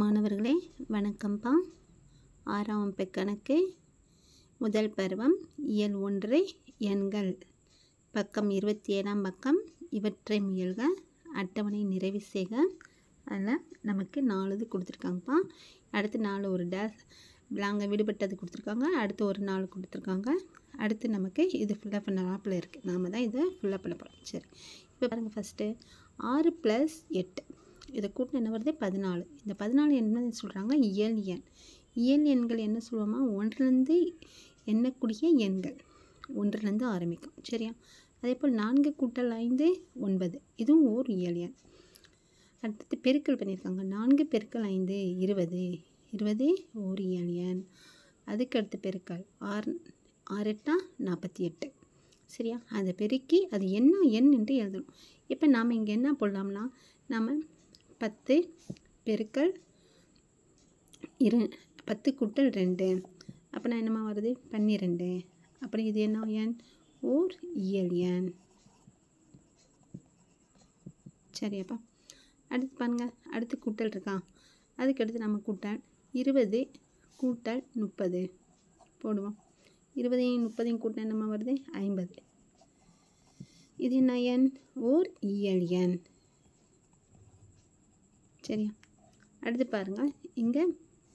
மாணவர்களே வணக்கம்ப்பா ஆறாம் வகுப்பு கணக்கு முதல் பருவம் இயல் ஒன்று எண்கள். பக்கம் இருபத்தி ஏழாம் பக்கம் இவற்றை முயல்க. அட்டவணை நிறைவு செய்க. அதில் நமக்கு நாலு இது கொடுத்துருக்காங்கப்பா. அடுத்து நாலு ஒரு டேஸ் நாங்கள் விடுபட்டது கொடுத்துருக்காங்க. அடுத்து ஒரு நாலு கொடுத்துருக்காங்க. அடுத்து நமக்கு இது ஃபுல்லாக பண்ண ஆப்பில் இருக்குது நாம் தான் இதை ஃபுல்லாக பண்ண போகிறோம் சரி. இப்போ பாருங்கள் ஃபஸ்ட்டு ஆறு ப்ளஸ் எட்டு. இதை கூட்டின என்ன வருது? பதினாலு. இந்த பதினாலு என்ன சொல்கிறாங்க இயல் எண். இயல் எண்கள் என்ன சொல்லுவோமா? ஒன்றுலேருந்து எண்ணக்கூடிய எண்கள். ஒன்றுலேருந்து ஆரம்பிக்கும். சரியா? அதே போல் நான்கு கூட்டல் ஐந்து ஒன்பது. இதுவும் ஓர் இயல் எண். அடுத்தது பெருக்கல் பண்ணியிருக்காங்க. நான்கு பெருக்கல் ஐந்து இருபது. இருபது ஓர் இயல் எண். அதுக்கு அடுத்து பெருக்கல். ஆறு ஆறு எட்டா? நாற்பத்தி எட்டு. சரியா? அதை பெருக்கி அது என்ன எண் என்று எழுதணும். இப்போ நாம் இங்கே என்ன போடலாம்னா நாம் பத்து பெருக்கல் இரு பத்து கூட்டல் ரெண்டு. அப்படின்னா என்னம்மா வருது? பன்னிரெண்டு. அப்புறம் இது என்ன எண்? ஓர் இயல் எண். சரியாப்பா அடுத்து பாருங்க. அடுத்து கூட்டல் இருக்கா? அதுக்கடுத்து நம்ம கூட்டல் இருபது கூட்டல் முப்பது. போடுவோம். இருபதையும் முப்பதையும் கூட்டல் என்னம்மா வருது? ஐம்பது. இது என்ன எண்? ஓர் இயல் எண். சரியா? அடுத்து பாருங்கள் இங்கே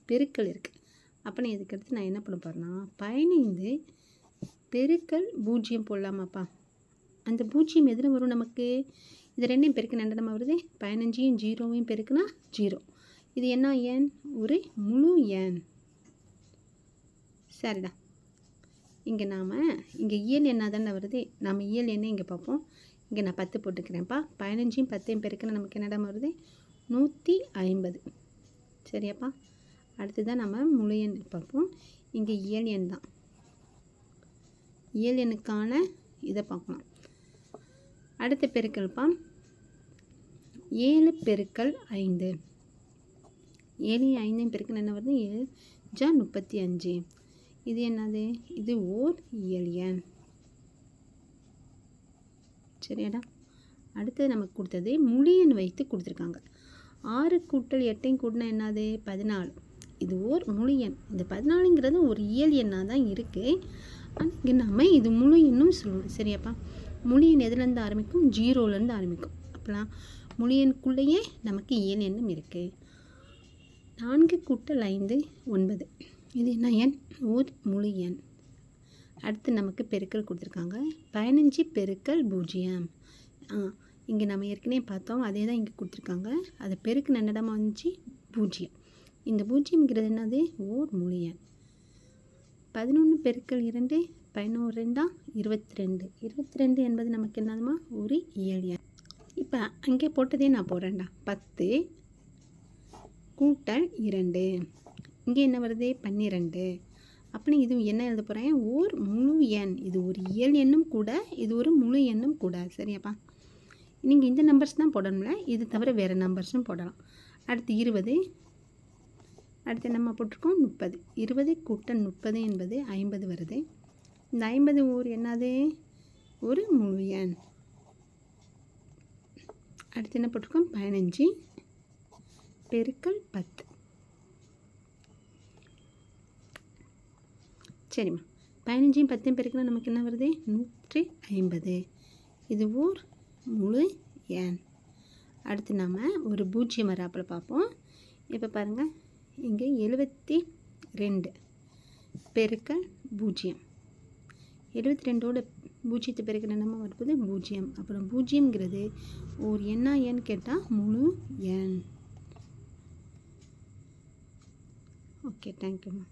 பெருக்கல் இருக்குது அப்போ இதுக்கு அடுத்து நான் என்ன பண்ண போகிறேன்னா பதினைந்து பெருக்கல் பூஜ்ஜியம் போடலாமாப்பா. அந்த பூஜ்ஜியம் எதில் வரும் நமக்கு? இது ரெண்டையும் பெருக்க என்ன நம்ம வருது? பதினஞ்சையும் ஜீரோவையும் பெருக்குனா ஜீரோ. இது என்ன எண்? ஒரு முழு எண். சரிடா. இங்கே நாம் இங்கே இயல் என்ன தானே வருது? நம்ம இயல் என்ன இங்கே பார்ப்போம். இங்கே நான் பத்து போட்டுக்கிறேன்ப்பா. பதினஞ்சையும் பத்தையும் பெருக்கினா நமக்கு என்னடா வருது? நூற்றி ஐம்பது. சரியாப்பா. அடுத்து தான் நம்ம முழு எண் பார்ப்போம். இங்கே இயல் எண் தான். இயல் எண்ணுக்கான இதை பார்க்கலாம். அடுத்த பெருக்கல்ப்பா ஏழு பெருக்கல் ஐந்து. ஏழு ஐந்தையும் பெருக்கல் என்ன வருது? ஏழு ஜா முப்பத்தி அஞ்சு. இது என்னது? இது ஓர் இயல் எண். சரியாடா. அடுத்தது நமக்கு கொடுத்தது முழு எண் வைத்து கொடுத்துருக்காங்க. ஆறு கூட்டல் எட்டையும் கூட்டினா என்னது? பதினாலு. இது ஓர் முழு எண். இந்த பதினாலுங்கிறது ஒரு இயல் எண்ணாக தான் இருக்குது ஆனால் இங்கே நம்ம இது முழு எண்ணும் சொல்லுவோம். சரியாப்பா? முழு எண் எதுலேருந்து ஆரம்பிக்கும்? ஜீரோலேருந்து ஆரம்பிக்கும். அப்போலாம் முழு எண்ணுக்குள்ளேயே நமக்கு இயல் எண்ணும் இருக்குது நான்கு கூட்டல் ஐந்து ஒன்பது. இது என்ன எண்? ஓர் முழு எண். அடுத்து நமக்கு பெருக்கல் கொடுத்துருக்காங்க. பதினஞ்சு பெருக்கல் பூஜ்ஜியம். ஆ இங்கே நம்ம ஏற்கனவே பார்த்தோம் அதே தான் இங்கே கொடுத்துருக்காங்க. அதை பெருக்கு நன்னடமாக வந்துச்சு பூஜ்ஜியம். இந்த பூஜ்ஜியம்ங்கிறது என்னது? ஓர் முழு எண் பதினொன்று பெருக்கள் இரண்டு பதினோரு ரெண்டா இருபத்தி ரெண்டு இருபத்தி ரெண்டு என்பது நமக்கு என்னதுமா? ஒரு இயல் எண். இப்போ அங்கே போட்டதே நான் போகிறேன்டா பத்து கூட்டல் இரண்டு. இங்கே என்ன வருது? பன்னிரெண்டு. அப்படின்னு இது என்ன எழுத போகிறேன் ஓர் முழு எண். இது ஒரு இயல் எண்ணும் கூட இது ஒரு முழு எண்ணும் கூட. சரியாப்பா? நீங்கள் இந்த நம்பர்ஸ் தான் போடணும்ல. இது தவிர வேறு நம்பர்ஸும் போடலாம். அடுத்து இருபது. அடுத்து நம்ம போட்டிருக்கோம் முப்பது. இருபது கூட்டம் முப்பது என்பது ஐம்பது வருது. இந்த ஐம்பது ஊர் என்னது? ஒரு முழு எண். அடுத்து என்ன போட்டிருக்கோம்? பதினஞ்சு பெருக்கல் பத்து. சரிம்மா. பதினஞ்சையும் பத்தையும் பெருக்கினா நமக்கு என்ன வருது? நூற்றி ஐம்பது. இது ஊர் முழு எண். அடுத்து நாம் ஒரு பூஜ்ஜியம் வராப்பில் பார்ப்போம். இப்போ பாருங்கள் இங்கே எழுபத்தி ரெண்டு பெருக்கல் பூஜ்ஜியம். எழுபத்தி ரெண்டோட பூஜ்ஜியத்தை பெருக்கிற நம்ம வரும்போது பூஜ்ஜியம். அப்புறம் பூஜ்ஜியம்ங்கிறது ஒரு என்ன ஏன்னு கேட்டால் முழு எண். ஓகே தேங்க்யூம்மா